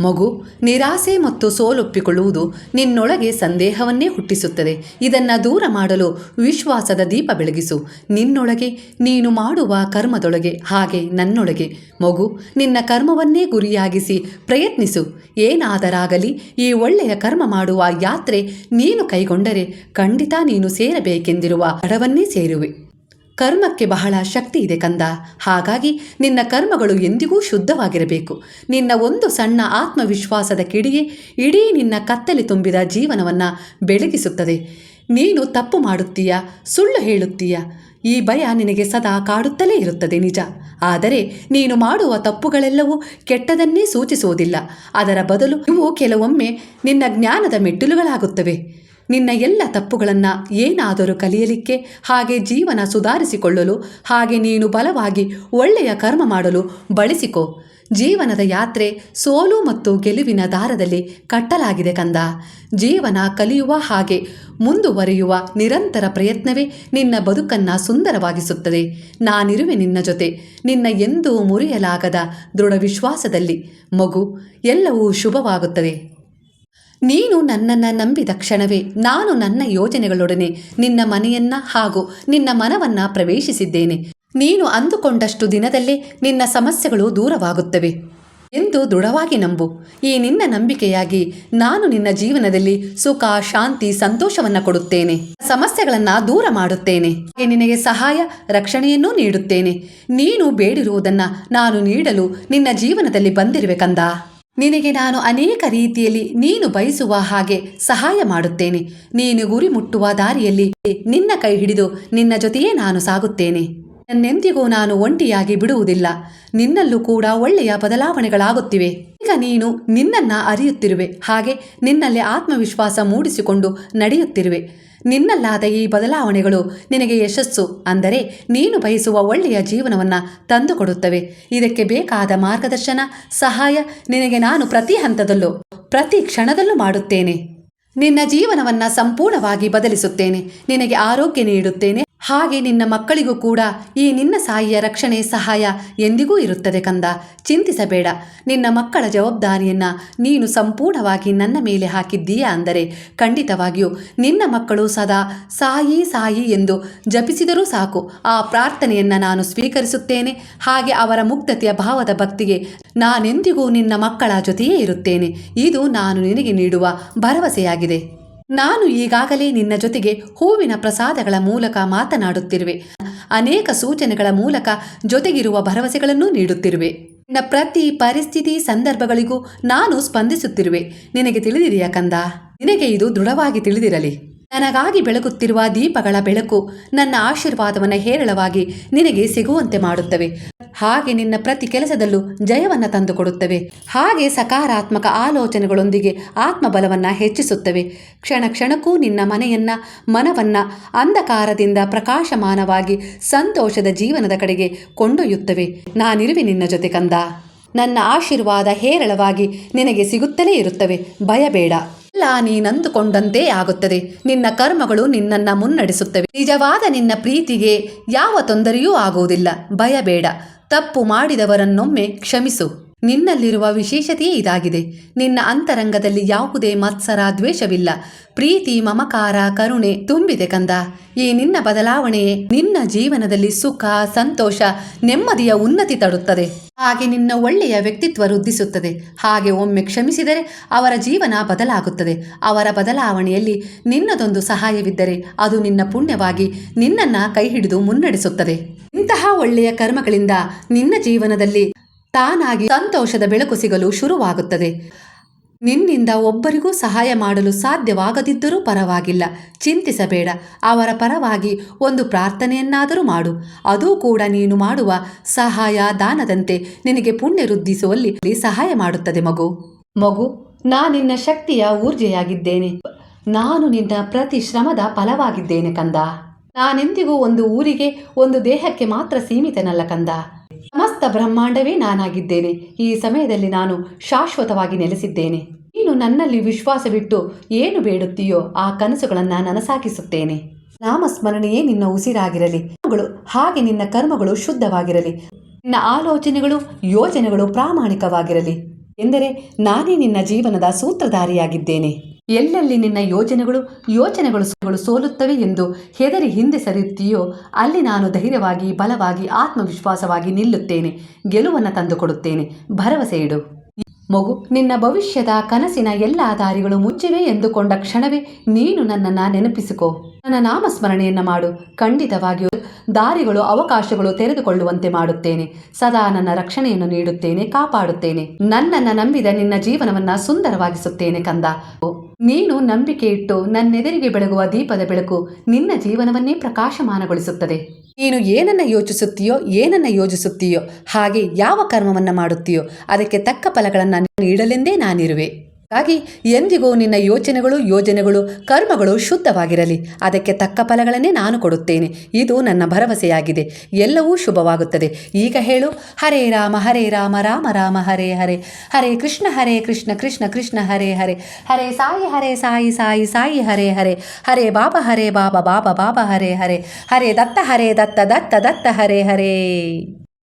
ಮಗು, ನಿರಾಸೆ ಮತ್ತು ಸೋಲೊಪ್ಪಿಕೊಳ್ಳುವುದು ನಿನ್ನೊಳಗೆ ಸಂದೇಹವನ್ನೇ ಹುಟ್ಟಿಸುತ್ತದೆ. ಇದನ್ನು ದೂರ ಮಾಡಲು ವಿಶ್ವಾಸದ ದೀಪ ಬೆಳಗಿಸು. ನಿನ್ನೊಳಗೆ, ನೀನು ಮಾಡುವ ಕರ್ಮದೊಳಗೆ, ಹಾಗೆ ನನ್ನೊಳಗೆ. ಮಗು, ನಿನ್ನ ಕರ್ಮವನ್ನೇ ಗುರಿಯಾಗಿಸಿ ಪ್ರಯತ್ನಿಸು. ಏನಾದರಾಗಲಿ, ಈ ಒಳ್ಳೆಯ ಕರ್ಮ ಮಾಡುವ ಯಾತ್ರೆ ನೀನು ಕೈಗೊಂಡರೆ ಖಂಡಿತ ನೀನು ಸೇರಬೇಕೆಂದಿರುವ ಅಡವನ್ನೇ ಸೇರುವೆ. ಕರ್ಮಕ್ಕೆ ಬಹಳ ಶಕ್ತಿ ಇದೆ ಕಂದ. ಹಾಗಾಗಿ ನಿನ್ನ ಕರ್ಮಗಳು ಎಂದಿಗೂ ಶುದ್ಧವಾಗಿರಬೇಕು. ನಿನ್ನ ಒಂದು ಸಣ್ಣ ಆತ್ಮವಿಶ್ವಾಸದ ಕಿಡಿಗೆ ಇಡೀ ನಿನ್ನ ಕತ್ತಲೆ ತುಂಬಿದ ಜೀವನವನ್ನು ಬೆಳಗಿಸುತ್ತದೆ. ನೀನು ತಪ್ಪು ಮಾಡುತ್ತೀಯ, ಸುಳ್ಳು ಹೇಳುತ್ತೀಯ. ಈ ಭಯ ನಿನಗೆ ಸದಾ ಕಾಡುತ್ತಲೇ ಇರುತ್ತದೆ ನಿಜ. ಆದರೆ ನೀನು ಮಾಡುವ ತಪ್ಪುಗಳೆಲ್ಲವೂ ಕೆಟ್ಟದನ್ನೇ ಸೂಚಿಸುವುದಿಲ್ಲ. ಅದರ ಬದಲು ಇವು ಕೆಲವೊಮ್ಮೆ ನಿನ್ನ ಜ್ಞಾನದ ಮೆಟ್ಟಿಲುಗಳಾಗುತ್ತವೆ. ನಿನ್ನ ಎಲ್ಲ ತಪ್ಪುಗಳನ್ನು ಏನಾದರೂ ಕಲಿಯಲಿಕ್ಕೆ, ಹಾಗೆ ಜೀವನ ಸುಧಾರಿಸಿಕೊಳ್ಳಲು, ಹಾಗೆ ನೀನು ಬಲವಾಗಿ ಒಳ್ಳೆಯ ಕರ್ಮ ಮಾಡಲು ಬಳಸಿಕೋ. ಜೀವನದ ಯಾತ್ರೆ ಸೋಲು ಮತ್ತು ಗೆಲುವಿನ ದಾರದಲ್ಲಿ ಕಟ್ಟಲಾಗಿದೆ ಕಂದ. ಜೀವನ ಕಲಿಯುವ ಹಾಗೆ ಮುಂದುವರಿಯುವ ನಿರಂತರ ಪ್ರಯತ್ನವೇ ನಿನ್ನ ಬದುಕನ್ನು ಸುಂದರವಾಗಿಸುತ್ತದೆ. ನಾನಿರುವೆ ನಿನ್ನ ಜೊತೆ, ನಿನ್ನ ಎಂದೂ ಮುರಿಯಲಾಗದ ದೃಢ ವಿಶ್ವಾಸದಲ್ಲಿ. ಮಗು, ಎಲ್ಲವೂ ಶುಭವಾಗುತ್ತದೆ. ನೀನು ನನ್ನನ್ನು ನಂಬಿದ ಕ್ಷಣವೇ ನಾನು ನನ್ನ ಯೋಜನೆಗಳೊಡನೆ ನಿನ್ನ ಮನೆಯನ್ನ ಹಾಗೂ ನಿನ್ನ ಮನವನ್ನ ಪ್ರವೇಶಿಸಿದ್ದೇನೆ. ನೀನು ಅಂದುಕೊಂಡಷ್ಟು ದಿನದಲ್ಲೇ ನಿನ್ನ ಸಮಸ್ಯೆಗಳು ದೂರವಾಗುತ್ತವೆ. ಎಂದು ದೃಢವಾಗಿ ನಂಬು. ಈ ನಿನ್ನ ನಂಬಿಕೆಯಾಗಿ ನಾನು ನಿನ್ನ ಜೀವನದಲ್ಲಿ ಸುಖ, ಶಾಂತಿ, ಸಂತೋಷವನ್ನು ಕೊಡುತ್ತೇನೆ. ಸಮಸ್ಯೆಗಳನ್ನು ದೂರ ಮಾಡುತ್ತೇನೆ. ನಿನಗೆ ಸಹಾಯ, ರಕ್ಷಣೆಯನ್ನೂ ನೀಡುತ್ತೇನೆ. ನೀನು ಬೇಡಿರುವುದನ್ನು ನಾನು ನೀಡಲು ನಿನ್ನ ಜೀವನದಲ್ಲಿ ಬಂದಿರುವೆ ಕಂದ. ನಿನಗೆ ನಾನು ಅನೇಕ ರೀತಿಯಲ್ಲಿ ನೀನು ಬಯಸುವ ಹಾಗೆ ಸಹಾಯ ಮಾಡುತ್ತೇನೆ. ನೀನು ಗುರಿ ಮುಟ್ಟುವ ದಾರಿಯಲ್ಲಿ ನಿನ್ನ ಕೈ ಹಿಡಿದು ನಿನ್ನ ಜೊತೆಯೇ ನಾನು ಸಾಗುತ್ತೇನೆ. ನನ್ನೆಂದಿಗೂ ನಾನು ಒಂಟಿಯಾಗಿ ಬಿಡುವುದಿಲ್ಲ. ನಿನ್ನಲ್ಲೂ ಕೂಡ ಒಳ್ಳೆಯ ಬದಲಾವಣೆಗಳಾಗುತ್ತಿವೆ. ಈಗ ನೀನು ನಿನ್ನನ್ನ ಅರಿಯುತ್ತಿರುವೆ. ಹಾಗೆ ನಿನ್ನಲ್ಲಿ ಆತ್ಮವಿಶ್ವಾಸ ಮೂಡಿಸಿಕೊಂಡು ನಡೆಯುತ್ತಿರುವೆ. ನಿನ್ನಲ್ಲಾದ ಈ ಬದಲಾವಣೆಗಳು ನಿನಗೆ ಯಶಸ್ಸು. ಅಂದರೆ ನೀನು ಬಯಸುವ ಒಳ್ಳೆಯ ಜೀವನವನ್ನು ತಂದುಕೊಡುತ್ತವೆ. ಇದಕ್ಕೆ ಬೇಕಾದ ಮಾರ್ಗದರ್ಶನ, ಸಹಾಯ ನಿನಗೆ ನಾನು ಪ್ರತಿ ಹಂತದಲ್ಲೂ, ಪ್ರತಿ ಕ್ಷಣದಲ್ಲೂ ಮಾಡುತ್ತೇನೆ. ನಿನ್ನ ಜೀವನವನ್ನು ಸಂಪೂರ್ಣವಾಗಿ ಬದಲಿಸುತ್ತೇನೆ. ನಿನಗೆ ಆರೋಗ್ಯ ನೀಡುತ್ತೇನೆ. ಹಾಗೆ ನಿನ್ನ ಮಕ್ಕಳಿಗೂ ಕೂಡ ಈ ನಿನ್ನ ಸಾಯಿಯ ರಕ್ಷಣೆ ಸಹಾಯ ಎಂದಿಗೂ ಇರುತ್ತದೆ ಕಂದ. ಚಿಂತಿಸಬೇಡ. ನಿನ್ನ ಮಕ್ಕಳ ಜವಾಬ್ದಾರಿಯನ್ನು ನೀನು ಸಂಪೂರ್ಣವಾಗಿ ನನ್ನ ಮೇಲೆ ಹಾಕಿದ್ದೀಯಾ ಅಂದರೆ ಖಂಡಿತವಾಗಿಯೂ ನಿನ್ನ ಮಕ್ಕಳು ಸದಾ ಸಾಯಿ ಸಾಯಿ ಎಂದು ಜಪಿಸಿದರೂ ಸಾಕು. ಆ ಪ್ರಾರ್ಥನೆಯನ್ನು ನಾನು ಸ್ವೀಕರಿಸುತ್ತೇನೆ. ಹಾಗೆ ಅವರ ಮುಕ್ತತೆಯ ಭಾವದ ಭಕ್ತಿಗೆ ನಾನೆಂದಿಗೂ ನಿನ್ನ ಮಕ್ಕಳ ಜೊತೆಯೇ ಇರುತ್ತೇನೆ. ಇದು ನಾನು ನಿನಗೆ ನೀಡುವ ಭರವಸೆಯಾಗಿದೆ. ನಾನು ಈಗಾಗಲೇ ನಿನ್ನ ಜೊತೆಗೆ ಹೂವಿನ ಪ್ರಸಾದಗಳ ಮೂಲಕ ಮಾತನಾಡುತ್ತಿರುವೆ. ಅನೇಕ ಸೂಚನೆಗಳ ಮೂಲಕ ಜೊತೆಗಿರುವ ಭರವಸೆಗಳನ್ನು ನೀಡುತ್ತಿರುವೆ. ನಿನ್ನ ಪ್ರತಿ ಪರಿಸ್ಥಿತಿ ಸಂದರ್ಭಗಳಿಗೂ ನಾನು ಸ್ಪಂದಿಸುತ್ತಿರುವೆ. ನಿನಗೆ ತಿಳಿದಿದೆಯಾ ಕಂದ? ನಿನಗೆ ಇದು ದೃಢವಾಗಿ ತಿಳಿದಿರಲಿ. ನನಗಾಗಿ ಬೆಳಗುತ್ತಿರುವ ದೀಪಗಳ ಬೆಳಕು ನನ್ನ ಆಶೀರ್ವಾದವನ್ನು ಹೇರಳವಾಗಿ ನಿನಗೆ ಸಿಗುವಂತೆ ಮಾಡುತ್ತವೆ. ಹಾಗೆ ನಿನ್ನ ಪ್ರತಿ ಕೆಲಸದಲ್ಲೂ ಜಯವನ್ನು ತಂದುಕೊಡುತ್ತವೆ. ಹಾಗೆ ಸಕಾರಾತ್ಮಕ ಆಲೋಚನೆಗಳೊಂದಿಗೆ ಆತ್ಮಬಲವನ್ನು ಹೆಚ್ಚಿಸುತ್ತವೆ. ಕ್ಷಣ ಕ್ಷಣಕ್ಕೂ ನಿನ್ನ ಮನೆಯನ್ನ, ಮನವನ್ನ ಅಂಧಕಾರದಿಂದ ಪ್ರಕಾಶಮಾನವಾಗಿ ಸಂತೋಷದ ಜೀವನದ ಕಡೆಗೆ ಕೊಂಡೊಯ್ಯುತ್ತವೆ. ನಾನಿರುವೆ ನಿನ್ನ ಜೊತೆ ಕಂದ. ನನ್ನ ಆಶೀರ್ವಾದ ಹೇರಳವಾಗಿ ನಿನಗೆ ಸಿಗುತ್ತಲೇ ಇರುತ್ತವೆ. ಭಯಬೇಡ. ಎಲ್ಲ ನೀನಂದುಕೊಂಡಂತೆ ಆಗುತ್ತದೆ. ನಿನ್ನ ಕರ್ಮಗಳು ನಿನ್ನನ್ನ ಮುನ್ನಡೆಸುತ್ತವೆ. ನಿಜವಾದ ನಿನ್ನ ಪ್ರೀತಿಗೆ ಯಾವ ತೊಂದರೆಯೂ ಆಗುವುದಿಲ್ಲ. ಭಯಬೇಡ. ತಪ್ಪು ಮಾಡಿದವರನ್ನೊಮ್ಮೆ ಕ್ಷಮಿಸು. ನಿನ್ನಲ್ಲಿರುವ ವಿಶೇಷತೆಯೇ ಇದಾಗಿದೆ. ನಿನ್ನ ಅಂತರಂಗದಲ್ಲಿ ಯಾವುದೇ ಮತ್ಸರ, ದ್ವೇಷವಿಲ್ಲ. ಪ್ರೀತಿ, ಮಮಕಾರ, ಕರುಣೆ ತುಂಬಿದೆ ಕಂದ. ಈ ನಿನ್ನ ಬದಲಾವಣೆಯೇ ನಿನ್ನ ಜೀವನದಲ್ಲಿ ಸುಖ, ಸಂತೋಷ, ನೆಮ್ಮದಿಯ ಉನ್ನತಿ ತಡುತ್ತದೆ ಹಾಗೆ ನಿನ್ನ ಒಳ್ಳೆಯ ವ್ಯಕ್ತಿತ್ವ ವೃದ್ಧಿಸುತ್ತದೆ. ಹಾಗೆ ಒಮ್ಮೆ ಕ್ಷಮಿಸಿದರೆ ಅವರ ಜೀವನ ಬದಲಾಗುತ್ತದೆ. ಅವರ ಬದಲಾವಣೆಯಲ್ಲಿ ನಿನ್ನದೊಂದು ಸಹಾಯವಿದ್ದರೆ ಅದು ನಿನ್ನ ಪುಣ್ಯವಾಗಿ ನಿನ್ನನ್ನ ಕೈ ಹಿಡಿದು ಮುನ್ನಡೆಸುತ್ತದೆ. ಇಂತಹ ಒಳ್ಳೆಯ ಕರ್ಮಗಳಿಂದ ನಿನ್ನ ಜೀವನದಲ್ಲಿ ತಾನಾಗಿ ಸಂತೋಷದ ಬೆಳಕು ಸಿಗಲು ಶುರುವಾಗುತ್ತದೆ. ನಿನ್ನಿಂದ ಒಬ್ಬರಿಗೂ ಸಹಾಯ ಮಾಡಲು ಸಾಧ್ಯವಾಗದಿದ್ದರೂ ಪರವಾಗಿಲ್ಲ. ಚಿಂತಿಸಬೇಡ. ಅವರ ಪರವಾಗಿ ಒಂದು ಪ್ರಾರ್ಥನೆಯನ್ನಾದರೂ ಮಾಡು. ಅದೂ ಕೂಡ ನೀನು ಮಾಡುವ ಸಹಾಯ ದಾನದಂತೆ ನಿನಗೆ ಪುಣ್ಯ ವೃದ್ಧಿಸುವಲ್ಲಿ ಸಹಾಯ ಮಾಡುತ್ತದೆ ಮಗು. ಮಗು ನಾನಿನ್ನ ಶಕ್ತಿಯ ಊರ್ಜೆಯಾಗಿದ್ದೇನೆ. ನಾನು ನಿನ್ನ ಪ್ರತಿ ಶ್ರಮದ ಫಲವಾಗಿದ್ದೇನೆ ಕಂದ. ನಾನೆಂದಿಗೂ ಒಂದು ಊರಿಗೆ, ಒಂದು ದೇಹಕ್ಕೆ ಮಾತ್ರ ಸೀಮಿತನಲ್ಲ ಕಂದ. ಸಮಸ್ತ ಬ್ರಹ್ಮಾಂಡವೇ ನಾನಾಗಿದ್ದೇನೆ. ಈ ಸಮಯದಲ್ಲಿ ನಾನು ಶಾಶ್ವತವಾಗಿ ನೆಲೆಸಿದ್ದೇನೆ. ನೀನು ನನ್ನಲ್ಲಿ ವಿಶ್ವಾಸವಿಟ್ಟು ಏನು ಬೇಡುತ್ತೀಯೋ ಆ ಕನಸುಗಳನ್ನು ನನಸಾಗಿಸುತ್ತೇನೆ. ನಾಮಸ್ಮರಣೆಯೇ ನಿನ್ನ ಉಸಿರಾಗಿರಲಿ. ಹಾಗೆ ನಿನ್ನ ಕರ್ಮಗಳು ಶುದ್ಧವಾಗಿರಲಿ. ನಿನ್ನ ಆಲೋಚನೆಗಳು, ಯೋಜನೆಗಳು ಪ್ರಾಮಾಣಿಕವಾಗಿರಲಿ. ಎಂದರೆ ನಾನೇ ನಿನ್ನ ಜೀವನದ ಸೂತ್ರಧಾರಿಯಾಗಿದ್ದೇನೆ. ಎಲ್ಲೆಲ್ಲಿ ನಿನ್ನ ಯೋಜನೆಗಳು, ಯೋಚನೆಗಳು ಸೋಲುತ್ತವೆ ಎಂದು ಹೆದರಿ ಹಿಂದೆ ಸರಿಯುತ್ತೀಯೋ, ಅಲ್ಲಿ ನಾನು ಧೈರ್ಯವಾಗಿ, ಬಲವಾಗಿ, ಆತ್ಮವಿಶ್ವಾಸವಾಗಿ ನಿಲ್ಲುತ್ತೇನೆ, ಗೆಲುವನ್ನು ತಂದುಕೊಡುತ್ತೇನೆ. ಭರವಸೆ ಇಡು. ಮಗು, ನಿನ್ನ ಭವಿಷ್ಯದ ಕನಸಿನ ಎಲ್ಲ ದಾರಿಗಳು ಮುಚ್ಚಿವೆ ಎಂದುಕೊಂಡ ಕ್ಷಣವೇ ನೀನು ನನ್ನನ್ನು ನೆನಪಿಸಿಕೋ. ನನ್ನ ನಾಮಸ್ಮರಣೆಯನ್ನು ಮಾಡು. ಖಂಡಿತವಾಗಿಯೂ ದಾರಿಗಳು, ಅವಕಾಶಗಳು ತೆರೆದುಕೊಳ್ಳುವಂತೆ ಮಾಡುತ್ತೇನೆ. ಸದಾ ನನ್ನ ರಕ್ಷಣೆಯನ್ನು ನೀಡುತ್ತೇನೆ, ಕಾಪಾಡುತ್ತೇನೆ. ನನ್ನನ್ನು ನಂಬಿದ ನಿನ್ನ ಜೀವನವನ್ನ ಸುಂದರವಾಗಿಸುತ್ತೇನೆ ಕಂದ. ನೀನು ನಂಬಿಕೆ ಇಟ್ಟು ನನ್ನೆದರಿಗೆ ಬೆಳಗುವ ದೀಪದ ಬೆಳಕು ನಿನ್ನ ಜೀವನವನ್ನೇ ಪ್ರಕಾಶಮಾನಗೊಳಿಸುತ್ತದೆ. ನೀನು ಏನನ್ನ ಯೋಚಿಸುತ್ತೀಯೋ, ಏನನ್ನ ಯೋಜಿಸುತ್ತೀಯೋ, ಹಾಗೆ ಯಾವ ಕರ್ಮವನ್ನ ಮಾಡುತ್ತೀಯೋ, ಅದಕ್ಕೆ ತಕ್ಕ ಫಲಗಳನ್ನು ನೀಡಲೆಂದೇ ನಾನಿರುವೆ. ಹಾಗಾಗಿ ಎಂದಿಗೂ ನಿನ್ನ ಯೋಚನೆಗಳು, ಯೋಜನೆಗಳು, ಕರ್ಮಗಳು ಶುದ್ಧವಾಗಿರಲಿ. ಅದಕ್ಕೆ ತಕ್ಕ ಫಲಗಳನ್ನೇ ನಾನು ಕೊಡುತ್ತೇನೆ. ಇದು ನನ್ನ ಭರವಸೆಯಾಗಿದೆ. ಎಲ್ಲವೂ ಶುಭವಾಗುತ್ತದೆ. ಈಗ ಹೇಳು. ಹರೇ ರಾಮ ಹರೇ ರಾಮ ರಾಮ ರಾಮ, ಹರೇ ಹರೇ. ಹರೇ ಕೃಷ್ಣ ಹರೇ ಕೃಷ್ಣ ಕೃಷ್ಣ ಕೃಷ್ಣ, ಹರೇ ಹರೇ. ಹರೇ ಸಾಯಿ ಹರೇ ಸಾಯಿ ಸಾಯಿ ಸಾಯಿ, ಹರೇ ಹರೇ. ಹರೇ ಬಾಬಾ ಹರೇ ಬಾಬಾ ಬಾಬಾ ಬಾಬಾ, ಹರೇ ಹರೇ. ಹರೇ ದತ್ತ ಹರೇ ದತ್ತ ದತ್ತ ದತ್ತ, ಹರೇ ಹರೇ.